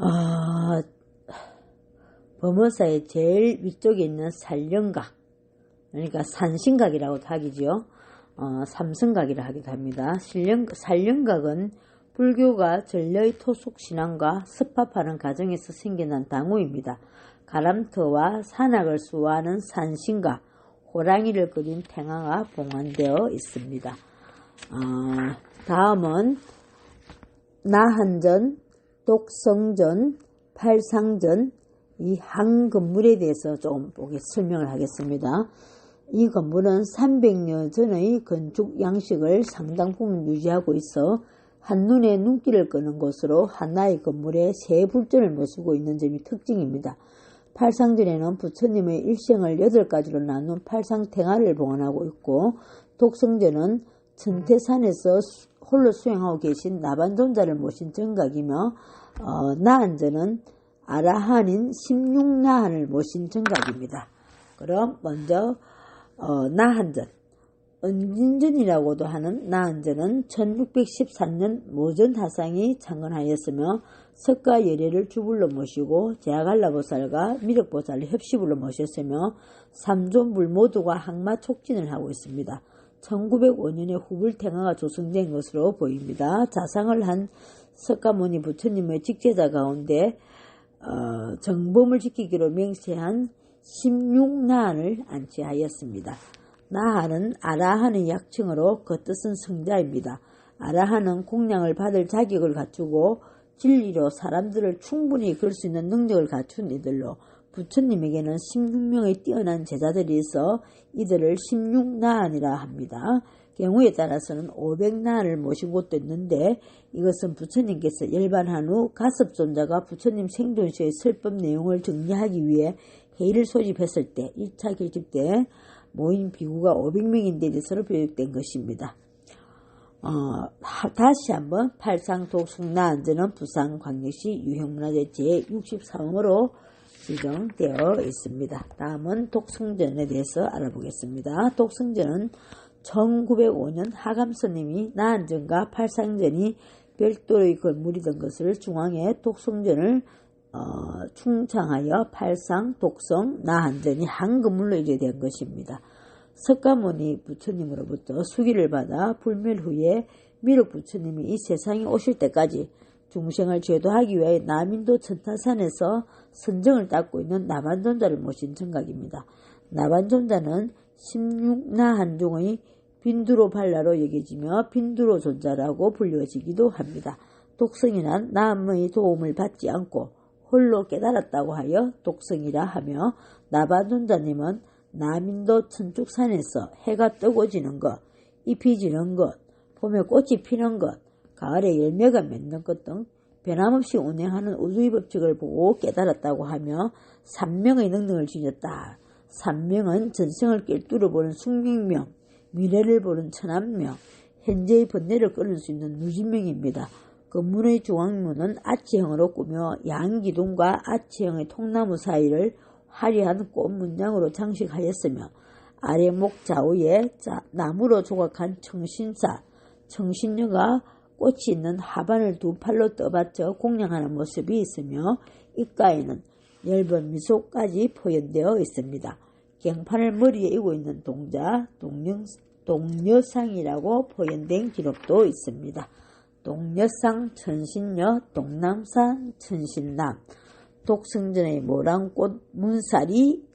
아, 범어사의 제일 위쪽에 있는 살령각, 그러니까 산신각이라고 하기지요. 어, 삼성각이라 하기도 합니다. 실령, 살령각은 불교가 전려의 토속 신앙과 습합하는 과정에서 생겨난 당우입니다. 가람터와 산악을 수호하는 산신과 호랑이를 그린 탱화가 봉안되어 있습니다. 어, 다음은 나한전, 독성전, 팔상전 이 한 건물에 대해서 좀 보게 설명을 하겠습니다. 이 건물은 300년 전의 건축 양식을 상당 부분 유지하고 있어 한눈에 눈길을 끄는 곳으로 하나의 건물에 세 불전을 모시고 있는 점이 특징입니다. 팔상전에는 부처님의 일생을 여덟 가지로 나눈 팔상탱화를 봉헌하고 있고 독성전은 천태산에서 홀로 수행하고 계신 나반존자를 모신 정각이며 어, 나한전은 아라한인 16나한을 모신 정각입니다. 그럼 먼저 어, 나한전 은진전이라고도 하는 나한전은 1613년 모전하상이 창건하였으며 석가 열애를 주불로 모시고 제아갈라보살과 미륵보살을 협시불로 모셨으며 삼존불 모두가 항마 촉진을 하고 있습니다. 1905년에 후불탱화가 조성된 것으로 보입니다. 자상을 한 석가모니 부처님의 직제자 가운데 어, 정범을 지키기로 맹세한 16나한을 안치하였습니다. 나한은 아라한의 약칭으로 그 뜻은 성자입니다. 아라한은 공양을 받을 자격을 갖추고 진리로 사람들을 충분히 그럴 수 있는 능력을 갖춘 이들로 부처님에게는 16명의 뛰어난 제자들이 있어 이들을 16나한이라 합니다. 경우에 따라서는 500나를 모신 곳도 있는데 이것은 부처님께서 열반한 후 가섭존자가 부처님 생존시의 설법 내용을 정리하기 위해 회의를 소집했을 때 1차 결집 때 모인 비구가 500명인데 대해서로 교육된 것입니다. 어, 다시 한번 팔상독 숙나안전은 부산 광역시 유형문화재 제63호로 지정되어 있습니다. 다음은 독성전에 대해서 알아보겠습니다. 독성전은 1905년 하감 스님이 나한전과 팔상전이 별도의 건물이던 것을 중앙에 독성전을 어, 충창하여 팔상, 독성, 나한전이 한 건물로 이제 된 것입니다. 석가모니 부처님으로부터 수기를 받아 불멸 후에 미륵 부처님이 이 세상에 오실 때까지 중생을 제도하기 위해 남인도 천타산에서 선정을 닦고 있는 나반존자를 모신 정각입니다. 나반존자는 16나한중의 빈두로 발라로 여겨지며 빈두로 존자라고 불려지기도 합니다. 독성이란 남의 도움을 받지 않고 홀로 깨달았다고 하여 독성이라 하며 나반존자님은 남인도 천축산에서 해가 뜨고 지는 것, 잎이 지는 것, 봄에 꽃이 피는 것, 가을에 열매가 맺는 것 등 변함없이 운행하는 우주의 법칙을 보고 깨달았다고 하며 삼명의 능력을 지녔다. 삼명은 전생을 꿰뚫어 보는 숙명명, 미래를 보는 천안명, 현재의 번뇌를 끊을 수 있는 누진명입니다. 건물의 중앙문은 아치형으로 꾸며 양기둥과 아치형의 통나무 사이를 화려한 꽃 문양으로 장식하였으며 아래목 좌우에 나무로 조각한 청신사, 청신녀가 꽃이 있는 하반을 두 팔로 떠받쳐 공양하는 모습이 있으며 입가에는 엷은 미소까지 포현되어 있습니다. 갱판을 머리에 이고 있는 동자, 동령, 동녀상이라고 포현된 기록도 있습니다. 동녀상, 천신녀, 동남산, 천신남, 독성전의 모란꽃 문살이